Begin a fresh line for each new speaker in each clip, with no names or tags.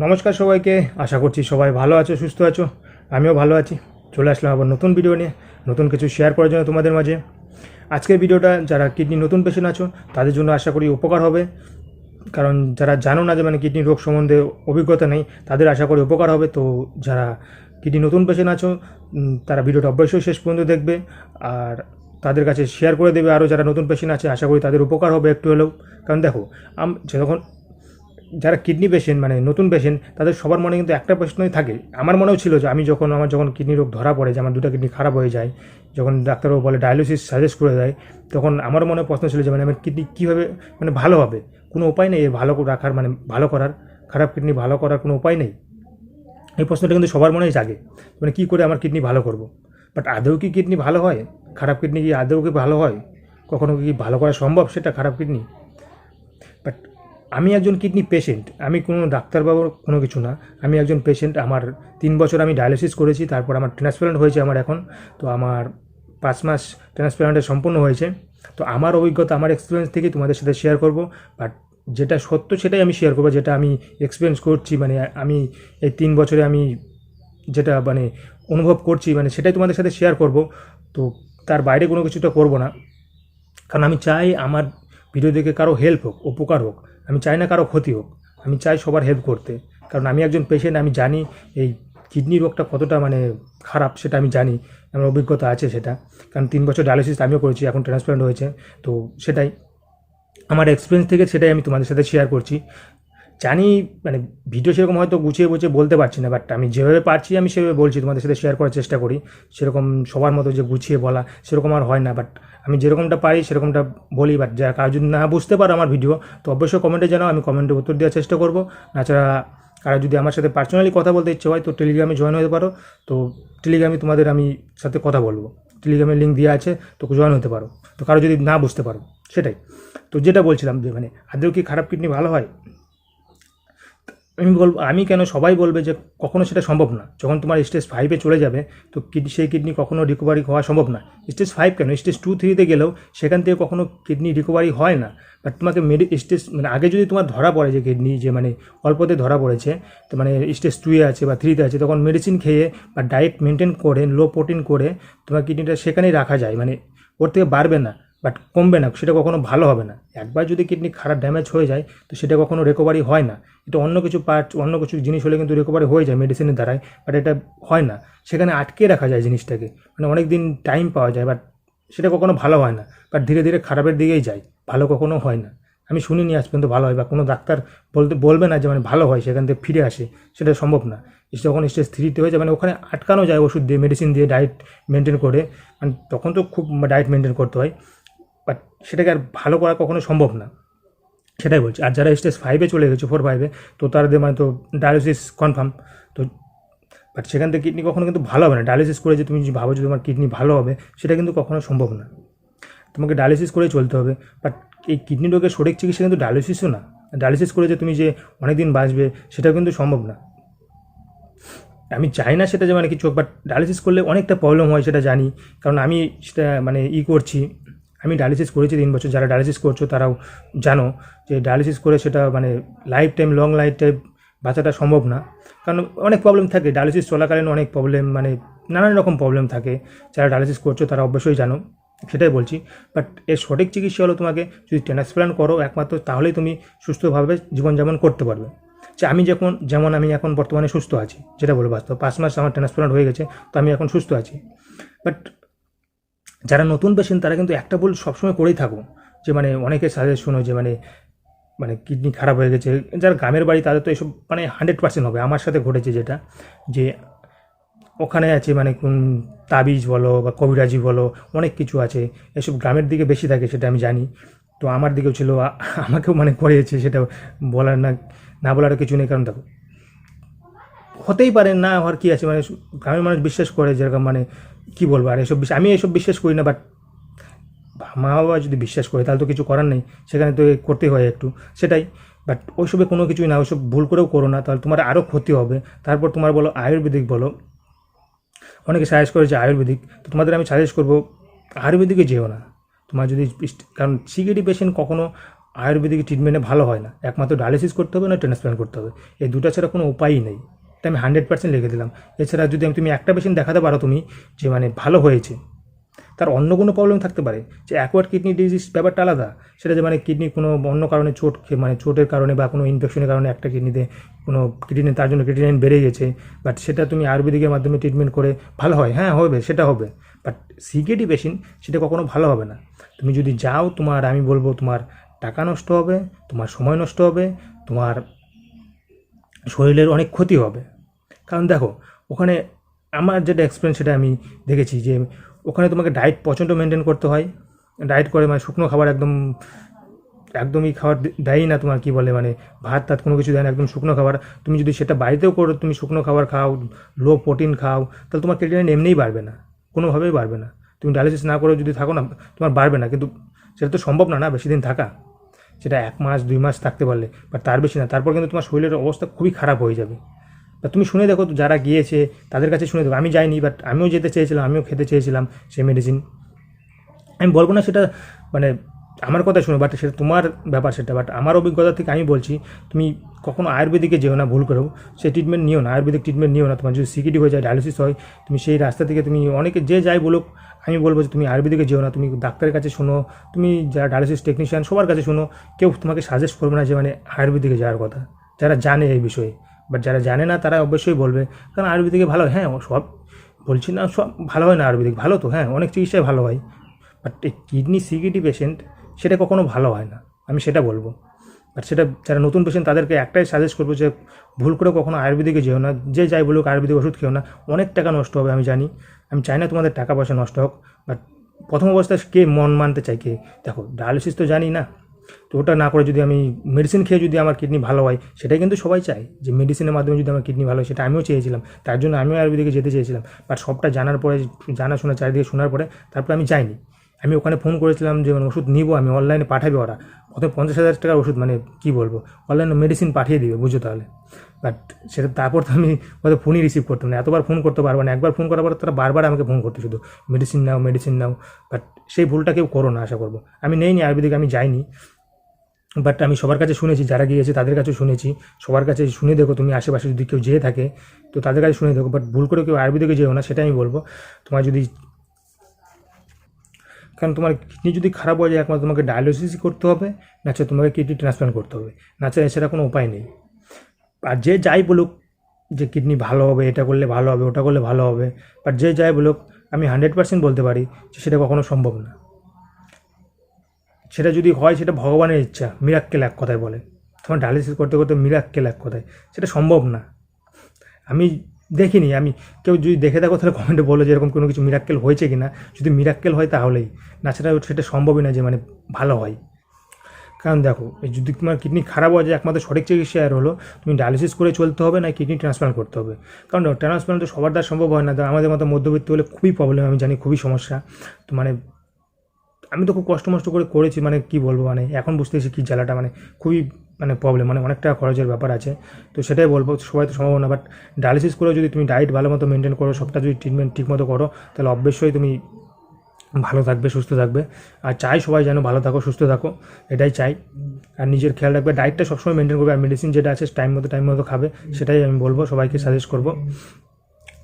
নমস্কার সবাইকে, আশা করছি সবাই ভালো আছো, সুস্থ আছো। আমিও ভালো আছি। চলে আসলাম আবার নতুন ভিডিও নিয়ে, নতুন কিছু শেয়ার করার জন্য তোমাদের মাঝে। আজকের ভিডিওটা যারা কিডনি নতুন পেশেন্ট আছো, তাদের জন্য আশা করি উপকার হবে। কারণ যারা জানো না যে মানে কিডনি রোগ সম্বন্ধে অভিজ্ঞতা নেই, তাদের আশা করি উপকার হবে। তো যারা কিডনি নতুন পেশেন্ট আছো তারা ভিডিওটা অবশ্যই শেষ পর্যন্ত দেখবে। আর তাদের কাছে শেয়ার করে দেবে। আরও যারা নতুন পেশেন্ট আছে, আশা করি তাদের উপকার হবে একটু হলেও। কারণ দেখো, আম, যখন যারা কিডনি পেশেন্ট মানে নতুন পেশেন্ট তাদের সবার মনে কিন্তু একটা প্রশ্নই থাকে। আমার মনেও ছিল যে আমি যখন, আমার যখন কিডনি রোগ ধরা পড়ে, যে আমার দুটো কিডনি খারাপ হয়ে যায়, যখন ডাক্তারবাবু বলে ডায়ালিসিস সাজেস্ট করে দেয়, তখন আমার মনে প্রশ্ন ছিল যে মানে আমার কিডনি কীভাবে মানে ভালো হবে? কোনো উপায় নেই ভালো রাখার মানে ভালো করার, খারাপ কিডনি ভালো করার কোনো উপায় নেই। এই প্রশ্নটা কিন্তু সবার মনেই জাগে মানে কী করে আমার কিডনি ভালো করব? বাট আদৌ কি কিডনি ভালো হয়? খারাপ কিডনি কি আদৌ কি ভালো হয়? কখনো কি ভালো করা সম্ভব সেটা খারাপ কিডনি বাট আমি একজন কিডনি পেশেন্ট আমি কোনো ডাক্তারবাবুর কোনো কিছু না। আমি একজন পেশেন্ট আমার তিন বছর আমি ডায়ালিসিস করেছি, তারপর আমার ট্রান্সপ্লান্ট হয়েছে আমার এখন। তো আমার পাঁচ মাস ট্রান্সপ্লান্টে সম্পূর্ণ হয়েছে। তো আমার অভিজ্ঞতা, আমার এক্সপিরিয়েন্স থেকে তোমাদের সাথে শেয়ার করব। বাট যেটা সত্য সেটাই আমি শেয়ার করব, যেটা আমি এক্সপিরিয়েন্স করছি মানে আমি এই তিন বছরে আমি যেটা মানে অনুভব করছি মানে সেটাই তোমাদের সাথে শেয়ার করব। তো তার বাইরে কোনো কিছুটা করব না। কারণ আমি চাই আমার ভিডিও দেখে কারও হেল্প হোক, উপকার হোক। আমি চাই না কারও ক্ষতি হোক। আমি চাই সবার হেল্প করতে। কারণ আমি একজন পেশেন্ট আমি জানি এই কিডনি রোগটা কতটা মানে খারাপ, সেটা আমি জানি। আমার অভিজ্ঞতা আছে সেটা। কারণ তিন বছর ডায়ালিসিস আমিও করেছি, এখন ট্রান্সপ্লান্ট হয়েছে। তো সেটাই। আমার এক্সপিরিয়েন্স থেকে সেটাই আমি তোমাদের সাথে শেয়ার করছি। জানি মানে ভিডিও সেরকম হয়তো গুছিয়ে গুছিয়ে বলতে পারছি না বাট আমি যেভাবে পারছি, আমি সেভাবে বলছি, তোমাদের সাথে শেয়ার করার চেষ্টা করি। সেরকম সবার মতো যে গুছিয়ে বলা, সেরকম আর হয় না বাট আমি যেরকমটা পারি, সেরকমটা বলি বাট যারা কারও যদি না বুঝতে পারো আমার ভিডিও তো অবশ্যই কমেন্টে জানাও, আমি কমেন্টে উত্তর দেওয়ার চেষ্টা করব। তাছাড়া কারও যদি আমার সাথে পার্সোনালি কথা বলতে ইচ্ছে হয়, তো টেলিগ্রামে জয়েন হতে পারো। তো টেলিগ্রামে তোমাদের আমি সাথে কথা বলব। টেলিগ্রামের লিঙ্ক দেওয়া আছে, তো জয়েন হতে পারো। তো কারও যদি না বুঝতে পারো, সেটাই। তো যেটা বলছিলাম যে মানে আদৌ কি খারাপ কিডনি ভালো হয়? আমি বলব, আমি কেন, সবাই বলবে যে কখনো সেটা সম্ভব না। যখন তোমার স্টেজ ফাইভে চলে যাবে, তো কিডনি সেই কিডনি কখনো রিকভারি হওয়া সম্ভব না। স্টেজ ফাইভ কেন? স্টেজ টু থ্রিতে গেলেও সেখান থেকে কখনো কিডনি রিকভারি হয় না। বাট তোমাকে মেডি স্টেজ মানে আগে যদি তোমার ধরা পড়ে যে কিডনি যে মানে অল্পতে ধরা পড়েছে, তো মানে স্টেজ টুয়ে আছে বা থ্রিতে আছে, তখন মেডিসিন খেয়ে বা ডায়েট মেনটেন করে লো প্রোটিন করে তোমার কিডনিটা সেখানেই রাখা যায়। মানে ওর থেকে বাড়বে না। বাট কমবে না, সেটা কখনো ভালো হবে না। একবার যদি কিডনি খারাপ ড্যামেজ হয়ে যায়, তো সেটা কখনো রিকভারি হয় না। এটা অন্য কিছু পার্ট অন্য কিছু জিনিস হলে কিন্তু রিকভারি হয়ে যায় মেডিসিনের দ্বারাই বাট এটা হয় না। সেখানে আটকে রাখা যায় জিনিসটাকে। মানে অনেক দিন টাইম পাওয়া যায় বাট সেটা কখনো ভালো হয় না। বাট ধীরে ধীরে খারাপের দিকেই যায়। ভালো কখনো হয় না। আমি শুনিনি আজ পর্যন্ত ভালো হয়, বা কোনো ডাক্তার বলতে, বলবে না যে মানে ভালো হয়, সেখান থেকে ফিরে আসে, সেটা সম্ভব না। যখন স্টেজ থ্রিতে হয়ে যায় মানে ওখানে আটকানো যায় ওষুধ দিয়ে মেডিসিন দিয়ে ডায়েট মেনটেন করে। মানে তখন তো খুব ডায়েট মেনটেন করতে হয়। বাট সেটাকে আর ভালো করা কখনো সম্ভব না। সেটাই বলছি। আর যারা স্টেজ ফাইভে চলে গেছে ফোর ফাইভে তো তাদের মানে তো ডায়ালিসিস কনফার্ম তো বাট সেখান থেকে কিডনি কখনো কিন্তু ভালো হবে না। ডায়ালিসিস করে যে তুমি যদি ভাবো যে তোমার কিডনি ভালো হবে, সেটা কিন্তু কখনো সম্ভব না। তোমাকে ডায়ালিসিস করেই চলতে হবে। বাট এই কিডনি রোগের সঠিক চিকিৎসা কিন্তু ডায়ালিসিসও না। ডায়ালিসিস করে যে তুমি যে অনেক দিন বাঁচবে, সেটাও কিন্তু সম্ভব না। আমি চাই না সেটা যে মানে কিছু বাট ডায়ালিসিস করলে অনেকটা প্রবলেম হয়, সেটা জানি। কারণ আমি সেটা মানে ই করছি। আমি ডায়ালিসিস করেছি তিন বছর, যারা ডায়ালিসিস করছ তারাও জানো যে ডায়ালিসিস করে সেটা মানে life time long life time বাঁচাটা সম্ভব না। কারণ অনেক প্রবলেম থাকে ডায়ালিসিস চলাকালীন অনেক প্রবলেম মানে নানান রকম প্রবলেম থাকে। যারা ডায়ালিসিস করছ তারা অবশ্যই জানো, সেটাই বলছি। বাট এর সঠিক চিকিৎসা হলো তোমাকে যদি ট্রান্সপ্লান্ট করো একমাত্র, তাহলেই তুমি সুস্থভাবে জীবনযাপন করতে পারবে। যে আমি যখন, যেমন আমি এখন বর্তমানে সুস্থ আছি, যেটা বলব বাস্তব, পাঁচ মাস আমার ট্রান্সপ্লান্ট হয়ে গেছে, তো আমি এখন সুস্থ আছি। বাট যারা নতুন পেশেন্ট তারা কিন্তু একটা ভুল সবসময় করেই থাকো যে মানে অনেকে সাজেস্ট শোনো যে মানে মানে কিডনি খারাপ হয়ে গেছে। যারা গ্রামের বাড়ি, তাদের তো এসব মানে হান্ড্রেড পার্সেন্ট হবে। আমার সাথে ঘটেছে যেটা, যে ওখানে আছে মানে কোন তাবিজ বলো বা কবিরাজি বলো, অনেক কিছু আছে। এসব গ্রামের দিকে বেশি থাকে, সেটা আমি জানি। তো আমার দিকেও ছিল আমাকেও মানে করিয়েছে সেটা বলার না না বলার কিছু নেই। কারণ দেখো, হতেই পারে না হওয়ার কি আছে? মানে গ্রামের মানুষ বিশ্বাস করে যেরকম মানে কি বলব, আর এসব আমি এসব বিশ্বাস করি না বাট মা বাবা যদি বিশ্বাস করে, তাহলে তো কিছু করার নেই। সেখানে তো করতে হয় একটু। সেটাই বাট ওইসবে কোনো কিছুই না, ওইসব ভুল করেও করো না, তাহলে তোমার আরও ক্ষতি হবে। তারপর তোমার বলো আয়ুর্বেদিক বলো। অনেকে সাজেস্ট করেছে আয়ুর্বেদিক, তো তোমাদের আমি সাজেস্ট করব আয়ুর্বেদিকে যেও না। তোমার যদি কারণ সিকিউরিটি পেশেন্ট কখনো আয়ুর্বেদিক ট্রিটমেন্টে ভালো হয় না। একমাত্র ডায়ালিসিস করতে হবে, না ট্রান্সপ্লান্ট করতে হবে। এই দুটা ছাড়া কোনো উপায়ই নেই। এটা আমি হান্ড্রেড পার্সেন্ট লিখে দিলাম। এছাড়া যদি আমি তুমি একটা পেশেন্ট দেখাতে পারো তুমি, যে মানে ভালো হয়েছে, তার অন্য কোনো প্রবলেম থাকতে পারে। যে অ্যাকোয়ার্ড কিডনি ডিজিজ ব্যাপারটা আলাদা। সেটা যে মানে কিডনি কোনো অন্য কারণে চোট মানে চোটের কারণে বা কোনো ইনফেকশনের কারণে একটা কিডনিতে কোনো কিডনি তার জন্য কিডনি বেড়ে গেছে। বাট সেটা তুমি আয়ুর্বেদিকের মাধ্যমে ট্রিটমেন্ট করে ভালো হয়। হ্যাঁ হবে, সেটা হবে। বাট সিকেডি পেশেন্ট সেটা কখনো ভালো হবে না। তুমি যদি যাও, তোমার, আমি বলব, তোমার টাকা নষ্ট হবে, তোমার সময় নষ্ট হবে, তোমার শরীরের অনেক ক্ষতি হবে। কারণ দেখো, ওখানে আমার যেটা এক্সপিরিয়েন্স সেটা আমি দেখেছি যে, ওখানে তোমাকে ডায়েট প্রচণ্ড মেনটেন করতে হয়। ডায়েট করে মানে শুকনো খাবার একদম, একদমই খাবার দেয়ই না তোমার কি বলে মানে ভাত টাত কোনো কিছু দেয় না, একদম শুকনো খাবার। তুমি যদি সেটা বাড়িতেও করো, তুমি শুকনো খাবার খাও লো প্রোটিন খাও, তাহলে তোমার ক্রিয়েটিনিন এমনিই বাড়বে না, কোনোভাবেই বাড়বে না। তুমি ডায়ালিসিস না করে যদি থাকো না, তোমার বাড়বে না। কিন্তু সেটা তো সম্ভব না না বেশি দিন থাকা। সেটা এক মাস, দুই মাস থাকতে পারলে বা তার বেশি না। তারপর কিন্তু তোমার শরীরের অবস্থা খুবই খারাপ হয়ে যাবে। বা তুমি শুনে দেখো যারা গিয়েছে, তাদের কাছে শুনে দেখো। আমি যাইনি বাট আমিও যেতে চেয়েছিলাম, আমিও খেতে চেয়েছিলাম সেই মেডিসিন আমি বলব না সেটা মানে আমার কথা শুনো বাট সেটা তোমার ব্যাপার সেটা বাট আমার অভিজ্ঞতা থেকে আমি বলছি, তুমি কখনো আয়ুর্বেদিকে যেও না, ভুল করেও সেই ট্রিটমেন্ট নিও না, আয়ুর্বেদিক ট্রিটমেন্ট নিও না তোমার যদি সিকিডি হয়ে যায় ডায়ালিসিস হয়, তুমি সেই রাস্তা থেকে তুমি অনেকে যে যাই বলুক, আমি বলব যে তুমি আয়ুর্বেদিকে যেও না, তুমি ডাক্তারের কাছে শোনো, তুমি যারা ডায়ালিসিস টেকনিশিয়ান সবার কাছে শোনো, কেউ তোমাকে সাজেস্ট করবে না যে মানে আয়ুর্বেদিকে যাওয়ার কথা যারা জানে এই বিষয়ে বাট যারা জানে না, তারা অবশ্যই বলবে, কারণ আয়ুর্বেদিকে ভালো, হয়। হ্যাঁ সব বলছি না, সব ভালো হয় না আয়ুর্বেদিক, ভালো তো হ্যাঁ অনেক চিকিৎসায় ভালো হয় বাট এই কিডনি সিকিডি পেশেন্ট সেটা কখনো ভালো হয় না। আমি সেটা বলব। বাট সেটা যারা নতুন পেশেন্ট তাদেরকে একটাই সাজেস্ট করব যে ভুল করে কখনো আয়ুর্বেদিকে যেও না। যে যাই বলুক, আয়ুর্বেদিক ওষুধ খেও না। অনেক টাকা নষ্ট হবে, আমি জানি। আমি চাই না তোমাদের টাকা পয়সা নষ্ট হোক। বাট প্রথম অবস্থায় কে মন মানতে চাই কে? দেখো ডায়ালিসিস তো জানি না। তো ওটা না করে যদি আমি মেডিসিন খেয়ে যদি আমার কিডনি ভালো হয়, সেটাই কিন্তু সবাই চায় যে মেডিসিনের মাধ্যমে যদি আমার কিডনি ভালো হয়, সেটা আমিও চেয়েছিলাম। তার জন্য আমিও আয়ুর্বেদিকে যেতে চেয়েছিলাম। বাট সবটা জানার পরে জানাশোনা চারিদিকে শোনার পরে, তারপরে আমি যাইনি। আমি ওখানে ফোন করেছিলাম যে মানে ওষুধ নিবো, আমি অনলাইনে পাঠাবে ওরা প্রথমে পঞ্চাশ হাজার টাকার ওষুধ মানে কী বলব অনলাইনে মেডিসিন পাঠিয়ে দিবে বুঝো তাহলে? বাট সেটা তারপর তো আমি হয়তো ফোনই রিসিভ করতাম না। এতবার ফোন করতে পারব না। একবার ফোন করার পর তারা বারবার আমাকে ফোন করতে শুধু মেডিসিন নাও মেডিসিন নাও। বাট সেই ভুলটা কেউ করো না, আশা করব। আমি নেইনি আয়ুর্বেদিক আমি যাইনি। বাট আমি সবার কাছে শুনেছি, যারা গিয়েছে তাদের কাছে শুনেছি। সবার কাছে শুনে দেখো তুমি আশেপাশে যদি কেউ যেয়ে থাকে, তো তাদের কাছে শুনে দেখো। বাট ভুল করে কেউ আয়ুর্বেদিকে যেও না সেটা আমি বলব। তোমার যদি কারণ তোমার কিডনি যদি খারাপ হয়ে যায়, একমাত্র তোমাকে ডায়ালিসিস করতে হবে, না হচ্ছে তোমাকে কিডনি ট্রান্সপ্লান্ট করতে হবে। না হচ্ছে সেটা কোনো উপায় নেই। আর যে যাই বলুক যে কিডনি ভালো হবে, এটা করলে ভালো হবে, ওটা করলে ভালো হবে বাট যে যাই বলুক, আমি হান্ড্রেড পার্সেন্ট বলতে পারি যে সেটা কখনো সম্ভব না। সেটা যদি হয়, সেটা ভগবানের ইচ্ছা মিরাক্কেল এক কথায় বলে। তোমার ডায়ালিসিস করতে করতে মিরাক্কেল এক কথায়। সেটা সম্ভব না। আমি দেখিনি, আমি কেউ যদি দেখে থাকো তাহলে কমেন্টে বলো যে এরকম কোনো কিছু মিরাক্কেল হয়েছে কি না যদি মিরাক্কেল হয় তাহলেই। না সেটা সেটা সম্ভবই না যে মানে ভালো হয়। কারণ দেখো যদি তোমার কিডনি খারাপ হয়ে যায়, একমাত্র সঠিক চিকিৎসা আর হলো তুমি ডায়ালিসিস করে চলতে হবে, না কিডনি ট্রান্সপ্লান্ট করতে হবে। কারণ ট্রান্সপ্লান্ট তো সবার দ্বারা সম্ভব হয় না। আমাদের মতো মধ্যবিত্ত হলে খুবই প্রবলেম আমি জানি খুবই সমস্যা। তো মানে আমি তো খুব কষ্ট মষ্ট করে করেছি মানে কি বলব মানে এখন বুঝতে বুঝতেছি কী জ্বালাটা মানে খুবই মানে প্রবলেম মানে অনেকটা খরচের ব্যাপার আছে। তো সেটাই বলব, সবাই তো সম্ভব না বাট ডায়ালিসিস করে যদি তুমি ডায়েট ভালো মতো মেনটেন করো, সবটা যদি ট্রিটমেন্ট ঠিক মতো করো, তাহলে অবশ্যই তুমি ভালো থাকবে, সুস্থ থাকবে। আর চাই সবাই যেন ভালো থাকো, সুস্থ থাকো, এটাই চাই। আর নিজের খেয়াল রাখবে ডায়েটটা সবসময় মেনটেন করবে, আর মেডিসিন যেটা আছে টাইম মতো টাইম মতো খাবে, সেটাই আমি বলব, সবাইকে সাজেস্ট করব।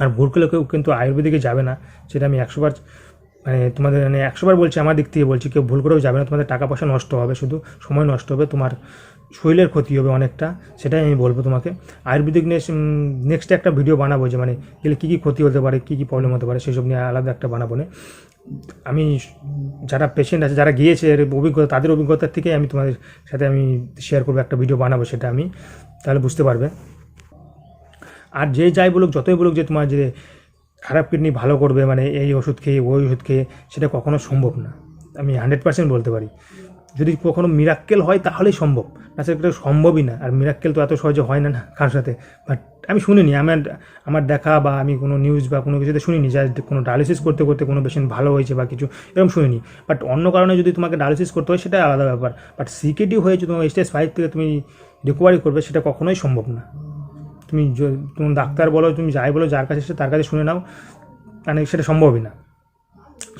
আর ভুল কেউ কিন্তু আয়ুর্বেদিকে যাবে না, সেটা আমি একশোবার মানে তোমাদের মানে একশোবার বলছি আমার দিক থেকে বলছি, কেউ ভুল করেও যাবে না, তোমাদের টাকা পয়সা নষ্ট হবে, শুধু সময় নষ্ট হবে, তোমার শরীরের ক্ষতি হবে অনেকটা, সেটাই আমি বলব তোমাকে। আয়ুর্বেদিক নেক্সট নেক্সট একটা ভিডিও বানাবো যে মানে গেলে কী কী ক্ষতি হতে পারে, কী কী প্রবলেম হতে পারে, সেসব নিয়ে আলাদা একটা বানাবো না। আমি যারা পেশেন্ট আছে, যারা গিয়েছে এর অভিজ্ঞতা, তাদের অভিজ্ঞতার থেকেই আমি তোমাদের সাথে আমি শেয়ার করব, একটা ভিডিও বানাবো সেটা আমি, তাহলে বুঝতে পারবে। আর যে যাই বলুক, যতই বলুক যে তোমার যে খারাপ কিডনি ভালো করবে মানে এই ওষুধ খেয়ে, ওই ওষুধ খেয়ে, সেটা কখনো সম্ভব না। আমি হান্ড্রেড পার্সেন্ট বলতে পারি। যদি কখনো মিরাক্কেল হয় তাহলেই সম্ভব। না সেটা সম্ভবই না। আর মিরাক্কেল তো এত সহজে হয় না না, কার সাথে? বাট আমি শুনিনি আমার আমার দেখা বা আমি কোনো নিউজ বা কোনো কিছুতে শুনিনি যে কোনো ডায়ালিসিস করতে করতে কোনো পেশেন্ট ভালো হয়েছে বা কিছু, এরকম শুনিনি। বাট অন্য কারণে যদি তোমাকে ডায়ালিসিস করতে হয় সেটা আলাদা ব্যাপার। বাট সিকেডি হয়েছে তোমার স্টেজ ফাইভ থেকে তুমি রিকভারি করবে, সেটা কখনোই সম্ভব না। তুমি য- তুমি ডাক্তার বলো, তুমি যাই বলো, যার কাছে তার কাছে শুনে নাও। মানে সেটা সম্ভবই না।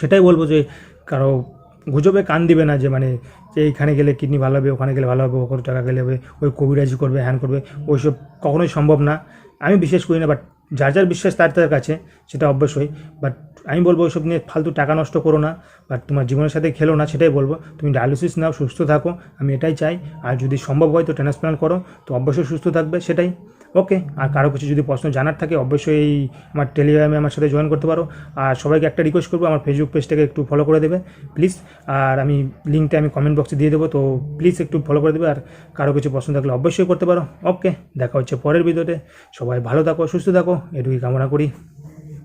সেটাই বলব যে কারও গুজবে কান দিবে না যে মানে যে এইখানে গেলে কিডনি ভালো হবে, ওখানে গেলে ভালো হবে ওখানে টাকা গেলে হবে, ওই কবিরাজি করবে, হ্যান করবে, ওইসব কখনোই সম্ভব না। আমি বিশ্বাস করি না বাট যার যার বিশ্বাস তার তার কাছে, সেটা অবশ্যই। বাট আমি বলব ওইসব নিয়ে ফালতু টাকা নষ্ট করো না বাট তোমার জীবনের সাথে খেলো না, সেটাই বলব। তুমি ডায়ালিসিস নাও, সুস্থ থাকো, আমি এটাই চাই। আর যদি সম্ভব হয় তো ট্রান্সপ্লান্ট করো, তো অবশ্যই সুস্থ থাকবে, সেটাই। ওকে আর কারও কিছু যদি প্রশ্ন জানার থাকে, অবশ্যই এই আমার টেলিগ্রামে আমার সাথে জয়েন করতে পারো। আর সবাইকে একটা রিকোয়েস্ট করব, আমার ফেসবুক পেজটাকে একটু ফলো করে দেবে প্লিজ আর আমি লিঙ্কটা আমি কমেন্ট বক্সে দিয়ে দেবো, তো প্লিজ একটু ফলো করে দেবে। আর কারও কিছু প্রশ্ন থাকলে অবশ্যই করতে পারো। ওকে দেখা হচ্ছে পরের ভিডিওতে সবাই ভালো থাকো, সুস্থ থাকো, এটুকুই কামনা করি।